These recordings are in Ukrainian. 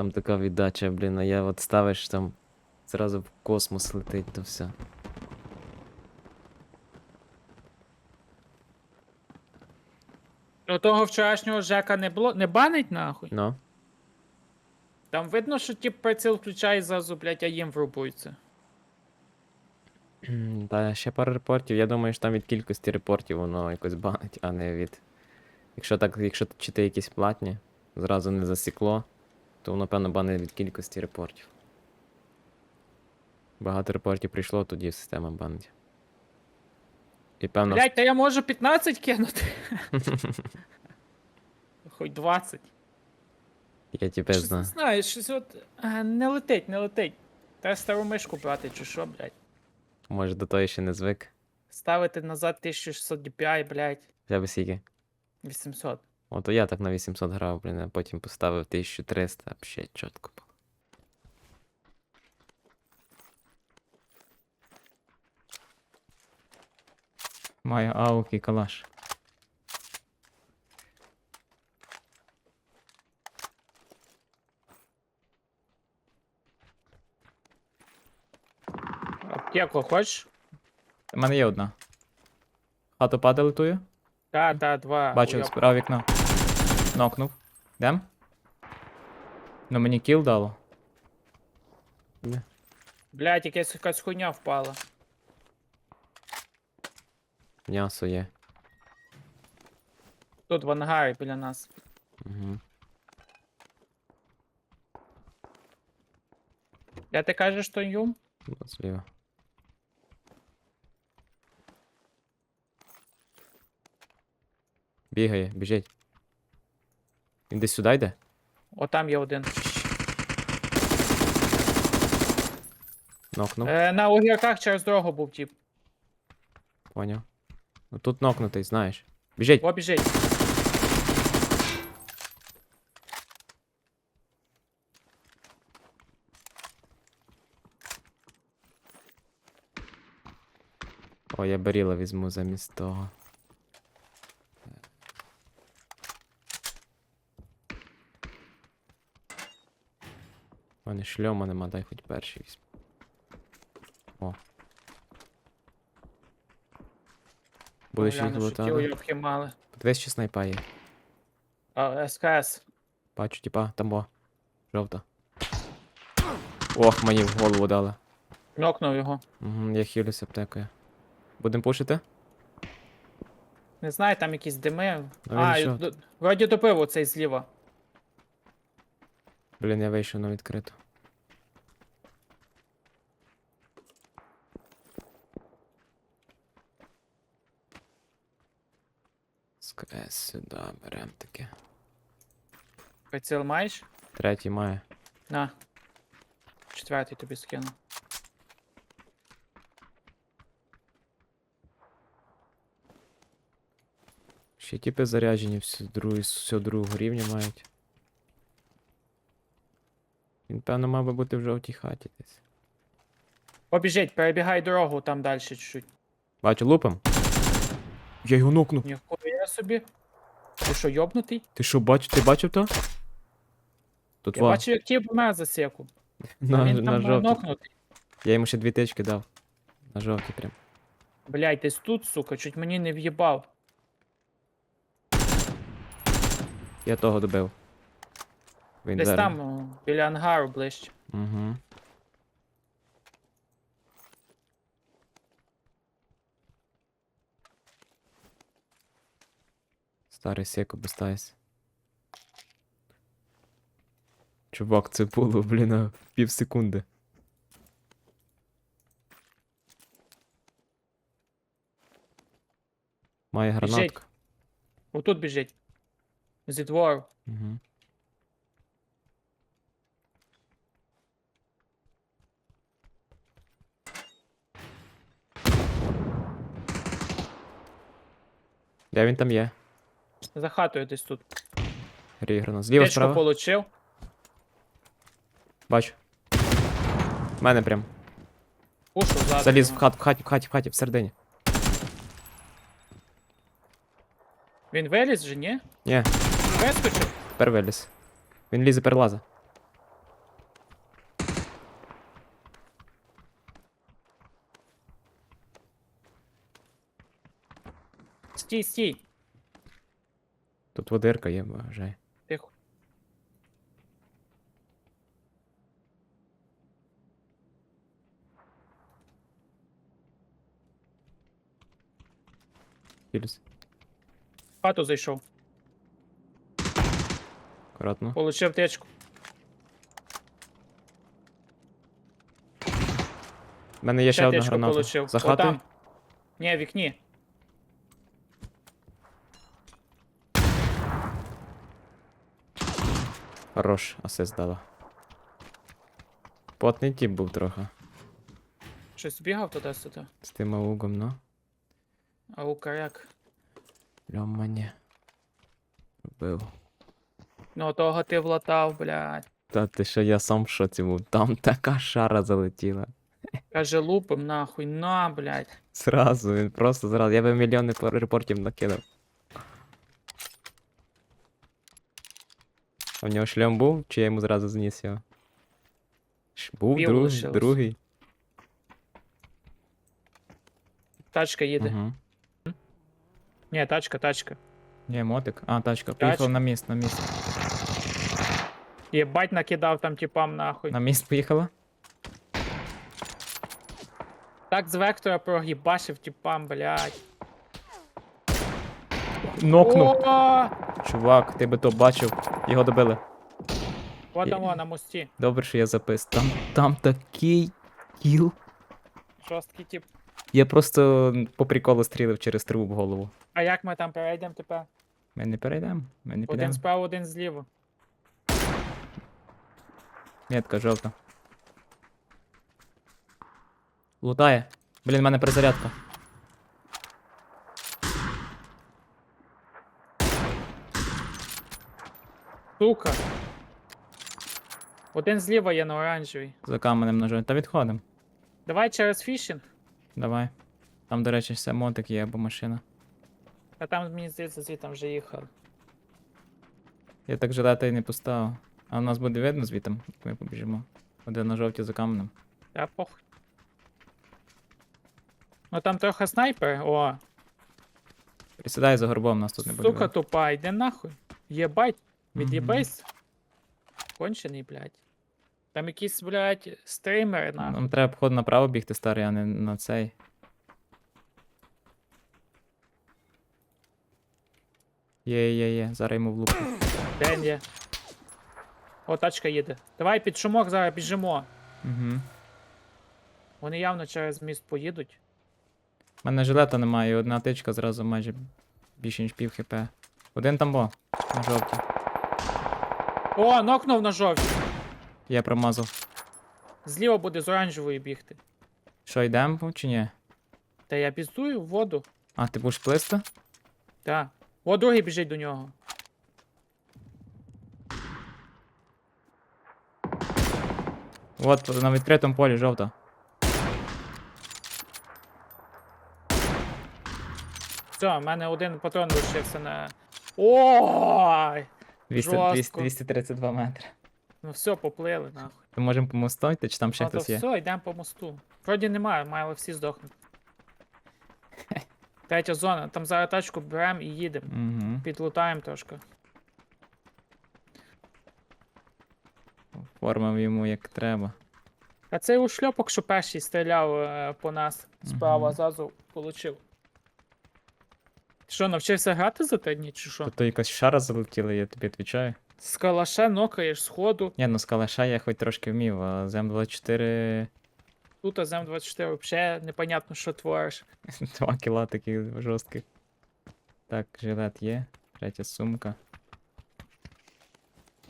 Там така віддача, блін, а я от ставиш там, зразу в космос летить, то все. Ну того вчорашнього Жека не було. Не банить нахуй. Ну. Там видно, що тип приціл включає зразу, блядь, а їм врубується. Та ще пару репортів. Я думаю, що там від кількості репортів воно якось банить, а не від. Якщо так, якщо чи ти якісь платні, зразу не засікло, то воно, певно, банить від кількості репортів. Багато репортів прийшло, тоді система банить. І певно. Блядь, та я можу 15 кинути. Хоч 20. Я тебе Щось знаю. знаю, щось от е, не летить, не летить. Треба стару мишку брати, чи що, блядь. Може до того ще не звик. Ставити назад 1600 DPI, блядь, В тебе скільки? 800. От я так на 800 грав, блін, а потім поставив 1300, взагалі чітко було. Маю аук і калаш. Аптеку хочеш? У мене є одна. Хату падали тую? Та, та, два. Уйоб. з правого вікна. Нокнув. Дем? Ну мені кіл дало. Не. Блядь, якась якась хуйня впала. М'ясо є. Тут в ангарі біля нас. Угу. Я ти кажеш, що юм? Зліва. Бігає, біжить. Він десь сюди йде? О, там є один. Нокнув. Е, на огірках через дорогу був тип. Поняв. Ну тут нокнутий, знаєш. Біжить. О, біжить. О, я баріла візьму замість того. У мене шльома нема, дай хоч перший візьму. О. Будеш їх ті лутати. Подивись, чи снайпа є. А, СКС. Бачу, типа, там бо. Жовта. Ох, мені в голову дали. Нокнув його. Угу, я хилюся аптекою. Будем пушити? Не знаю, там якісь дими. Ну, він а, і що? д- вроді добив оцей зліва. Блін, я вийшов на відкриту. СКС сюди берем таке. Приціл маєш? Третій має. На. Четвертий тобі скину. Ще типи заряджені всі другий, всього другого рівня мають. Він, певно, мав би бути в жовтій хаті десь. Побіжить, перебігай дорогу там далі чуть-чуть. Бачу, лупом. Я його нокнув. Ніхуя собі. Ти що, йобнутий? Ти що, бач, ти бачив то? Тут Я во, бачу, як тіп помер за секу. на, Він на там жовтій. нокнутий. Я йому ще дві тички дав. На жовтій прям. Блядь, десь тут, сука, чуть мені не в'їбав. Я того добив. Він Десь зараз. там, о, біля ангару ближче. Угу. Старий секу безтайся. Чувак, це було, блін, пів секунди. Має Біжить. гранатку. Отут біжить. Зі двору. Угу. Де він там є? За хатою десь тут. Грій гранат. Зліва Течку справа. получив. Бачу. В мене прям. Пушу ззаду. Заліз в його. хат, в хаті, в хаті, в хаті, всередині. Він виліз же, ні? Ні, Вискочив. тепер виліз. Він лізе перелаза. Стій, стій. Тут водирка є, вважай. Тихо. Філіс. В хату зайшов. Акуратно. Получив течку. У мене є ще одна течку граната. получив. За хатою? Ні, в вікні. Хорош, асист дала. Потний тіп був трохи. Щось бігав туди-сюди. З тим аугом, ну. А у каряк. Льомані. Робив. Ну, того ти влатав, блядь. Та ти що я сам в шоці був. Там така шара залетіла. Каже, лупим нахуй, на, блядь. Зразу, він просто зразу. Я би мільйони репортів накидав. А в нього шлем був, чи я йому зразу зніс його? Ш- Був Пів друг, лишилось. другий. Тачка їде. Угу. Ні, тачка, тачка. Ні, мотик. А, тачка. Поїхав на міст, на міст. Єбать накидав там типам нахуй. На міст поїхала? Так з вектора прогібашив типам, блядь. Нокнув. О! Чувак, ти би то бачив. Його добили. Там во, на мості. Добре, що я запис. Там, там такий кіл. Жорсткий тип. Я просто по приколу стрілив через трубу в голову. А як ми там перейдемо тепер? Ми не перейдемо, ми не Один підемо. справа, один зліва. Метка жовта. Лутає. Блін, в мене перезарядка. Сука. Один зліва є на оранжевій. За каменем ножом. Та відходимо. Давай через фішинг. Давай. Там, до речі, все мотик є або машина. А там, мені здається, звідти вже їхав. Я так жилета і не поставив. А у нас буде видно звітом, як ми побіжимо. Один на жовті за каменем. Та похуй. Ну там трохи снайпер. О, Присідай за горбом, нас тут не буде. сука видно. тупа, йде нахуй. Єбать, Мгм. від'єбейся. Кончений, блядь. Там якісь, блядь, стримери нахуй. Нам треба походу направо бігти старий, а не на цей. Є, є, є, зараз йому влуплю. Де він є? О, тачка їде. Давай під шумок зараз біжимо. Угу. Вони явно через міст поїдуть. У мене жилета немає, і одна тичка зразу майже більше ніж пів хп. Один там бо, на жовтій. О, нокнув на жовтій. Я промазав. Зліва буде з оранжевої бігти. Що, йдемо чи ні? Та я піздую в воду. А, ти будеш плисти? Так. О, другий біжить до нього. От на відкритому полі жовта. Все, в мене один патрон лишився на. Ой! 200, Жорстко. 232 метри. Ну все, поплили, нахуй. То можемо по мосту йти, чи там ще Ну то хтось є? все, йдемо по мосту. Вроді немає, мали всі здохнути. Третя зона, там зараз тачку беремо і їдемо. Угу. Підлутаємо трошки. Оформив йому як треба. А цей ушльопок, що перший стріляв е, по нас справа Мгм. зразу получив. Що, навчився грати за три дні, чи що? Тут якась шара залетіла, я тобі відповідаю. З калаша нокаєш сходу, Ні, ну з калаша я хоч трошки вмів, а з М24 тут а зм 24 взагалі непонятно, що твориш. 2 кіла таких жорстких. Так, жилет є. Третя сумка.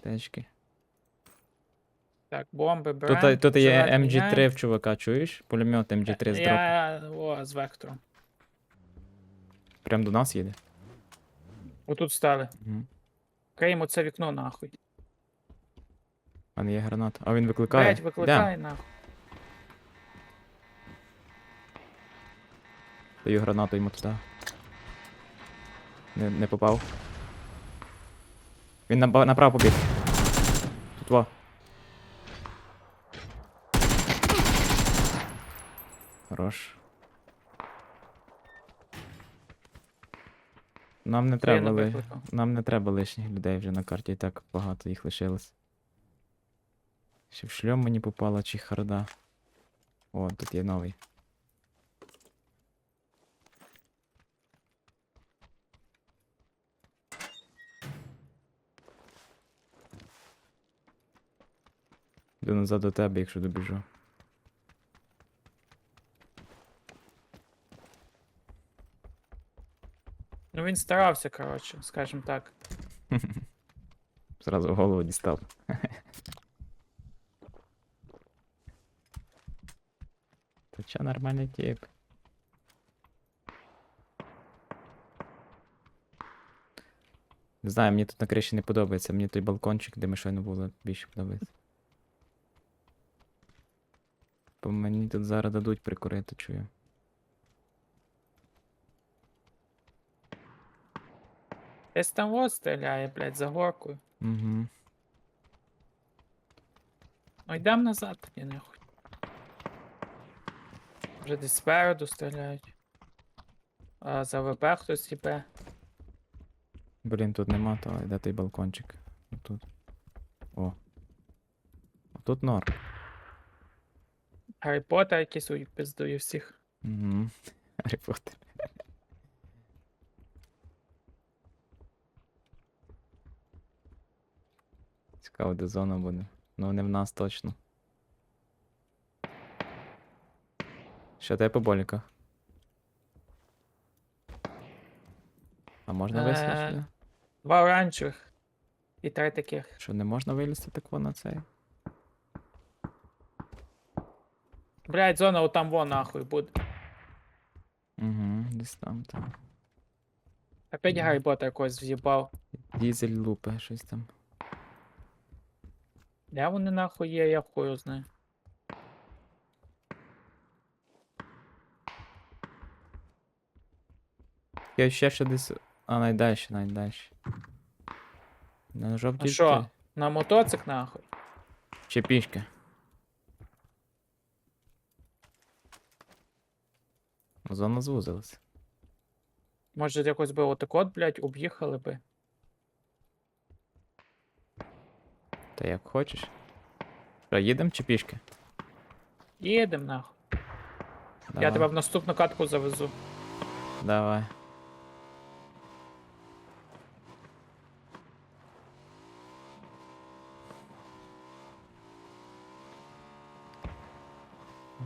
Течки. Так, бомби беремо. Тут, тут є жилет MG3 в чувака, чуєш? Пулемет MG3 з дропу. Я, о, з вектором. Прям до нас їде. Отут стали. Угу. Криємо це вікно нахуй. А не є граната. А він викликає. Блять, Де? викликай нахуй. Даю гранату йому туди. Не, не попав. Він на, направо побіг. Тут во. Хорош. Нам не треба, ли... нам не треба лишніх людей вже на карті, і так багато їх лишилось. Ще в шльом мені попала чи харда. О, тут є новий. Йду назад до тебе, якщо добіжу. Він старався, коротше, скажімо так. Зразу голову дістав. Та чо нормальний тип. Не знаю, мені тут на криші не подобається. Мені той балкончик, де ми щойно були, більше подобається. Бо мені тут зараз дадуть прикурити, чую. Десь там вот стріляє, блядь, за горкою. Угу. Ну йдем назад тоді нахуй. Вже десь спереду стріляють. А за ВП хтось їбе. Блін, тут нема, то де той балкончик? Тут. О. Тут норм. Гаррі Поттер якийсь у пиздує всіх. Угу. Гаррі Поттер. Цікаво, де зона буде. Ну, не в нас точно. Що тебе по боліках? А можна Е, вислати? Два оранжевих. І три таких. Що не можна вилізти тако на цей? Блядь, зона отам во нахуй буде. Угу, десь там, там. Опять. Гаррі Поттер якогось в'їбав. Дізель лупе, щось там. Де вони нахуй є, я хуй знаю. Я ще ще десь. А, найдальше, найдальше. На жовтій. А що? На мотоцик нахуй. Чи пішки? Зона звузилась. Може якось би отак от, блядь, об'їхали би. Та як хочеш. Що, їдемо чи пішки? Їдем нахуй. Давай. Я тебе в наступну катку завезу. Давай.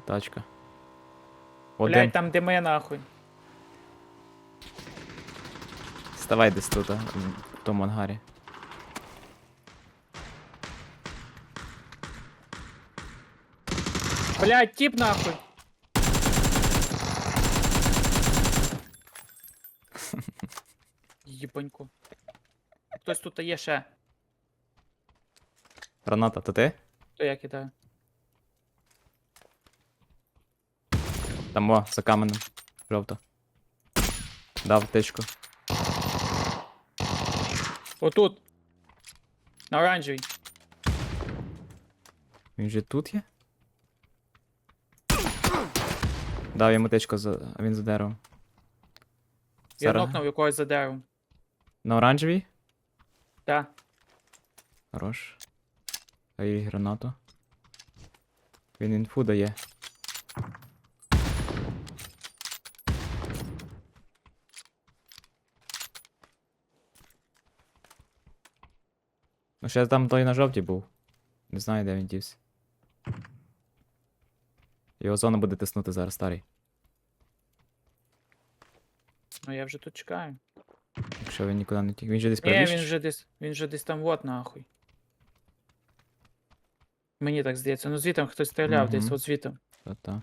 Тачка. Один. Блядь, там дими нахуй. Вставай десь тут, а, в тому ангарі. Блядь, тип нахуй. Єбаньку. Хтось тут є ще. Граната, то ти? То я кидаю. Там о, за каменем. Жовто. Дав тичку. Отут. На оранжевій. Він же тут є? Дав йому тичку, за... а він за деревом. Я Зараз- нокнув якогось за деревом. На оранжевій? Та. Хорош. А і гранату. Він інфу дає. Ну ще там той на жовтій був. Не знаю, де він дівся. Його зона буде тиснути зараз старий. Ну я вже тут чекаю. Якщо він нікуди не тік. Він же десь Ні, він правіше? вже десь. Він вже десь там вот нахуй. Мені так здається. Ну звітом хтось стріляв десь, Мгм. от звітом. Та-та.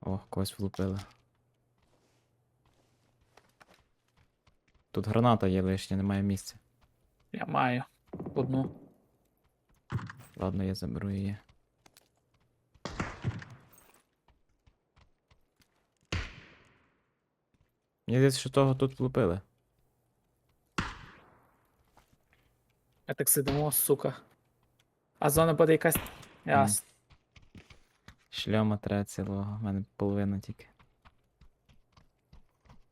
О, когось влупили. Тут граната є лишня, немає місця. Я маю. Одну. Ладно, я заберу її. Мені здається, що того тут влупили. А так сидимо, сука. А зона буде якась. Ясно. Шльома треба цілого, в мене половина тільки.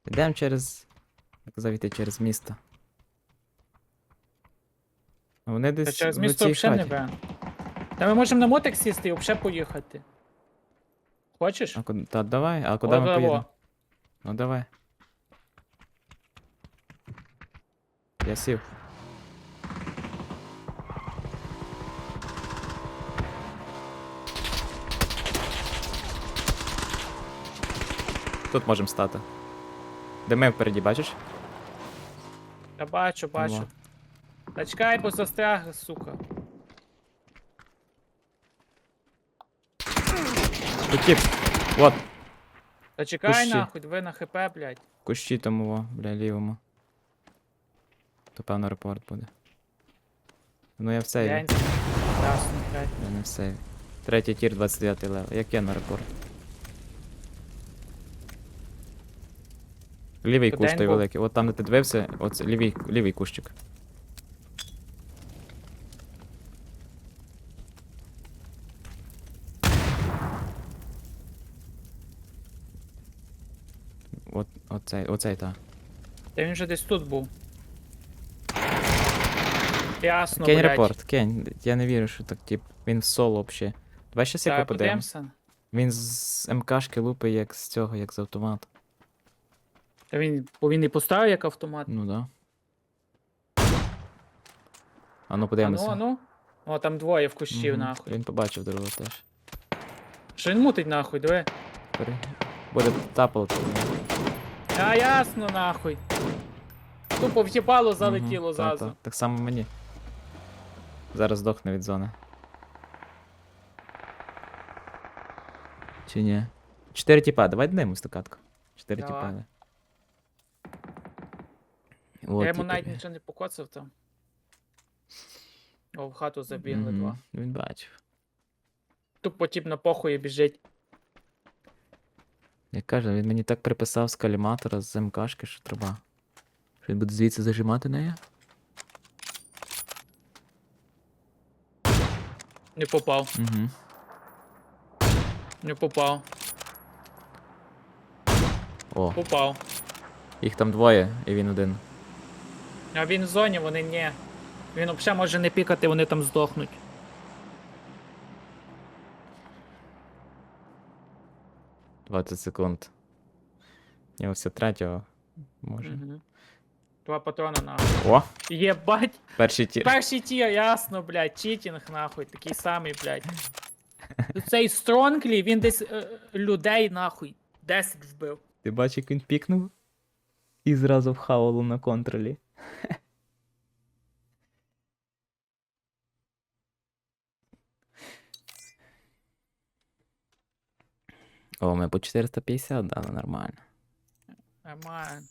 Йдемо через. Казав йти через місто. Вони Та через місто взагалі не бере. Та ми можемо на мотик сісти і взагалі поїхати. Хочеш? А? Та давай, а куди ми во. поїдемо? Ну давай. Я сів. Тут можемо стати. Де ми впереді, бачиш? Я бачу, бачу. Во. Та чекай, бо застряг, сука. Тут тип. Вот, Та чекай Пущі. нахуй, ви на хп, блядь. кущі тому, во, бля, лівому. То певно репорт буде. Ну я в сейві. Ясно, блядь. Я не в сейві. Третій тір, 29 левел. Як я на репорт? Лівий кущ той великий. От там, де ти дивився, оце лівий, лівий кущик. От, оцей, оцей, та. Та він же десь тут був. Ясно, Кень блядь. репорт, кень. Я не вірю, що так, тип, він в соло взагалі. Давай щас Та, як подивимося. Він з МКшки лупить як з цього, як з автомату. Та він, бо він і поставив як автомат. Ну да. А ну А подивимося. ну, а ну. О, там двоє в кущів, Мгм. нахуй. Він побачив другого теж. Що він мутить, нахуй, диви. Пере- Буде тапалити. А, ясно, нахуй. Тупо в'їбало залетіло зразу. та. Так само мені. Зараз здохне від зони. Чи ні? Чотири тіпа, давай днемо стакатку. Чотири Давай. тіпа. да. Я йому навіть нічого не покоцав там. О, в хату забігли мгм, два. Він бачив. Тупо тіп на похуї біжить. Я кажу, він мені так приписав з каліматора з МКшки, що треба. Що він буде звідси зажимати неї? Не попав, Угу. не попав, О, попав. їх там двоє, і він один. А він в зоні, вони ні. Він взагалі може не пікати, вони там здохнуть. — 20 секунд. Я все третього. Може. Два патрона нахуй. О! Єбать! Перший тір. Перший тір, ясно, блядь, читінг нахуй, такий самий, блядь. Цей Стронглі, він десь е, людей нахуй 10 вбив. Ти бачиш, як він пікнув? І зразу в хаулу на контролі. О, ми по 450 да, нормально. Нормально.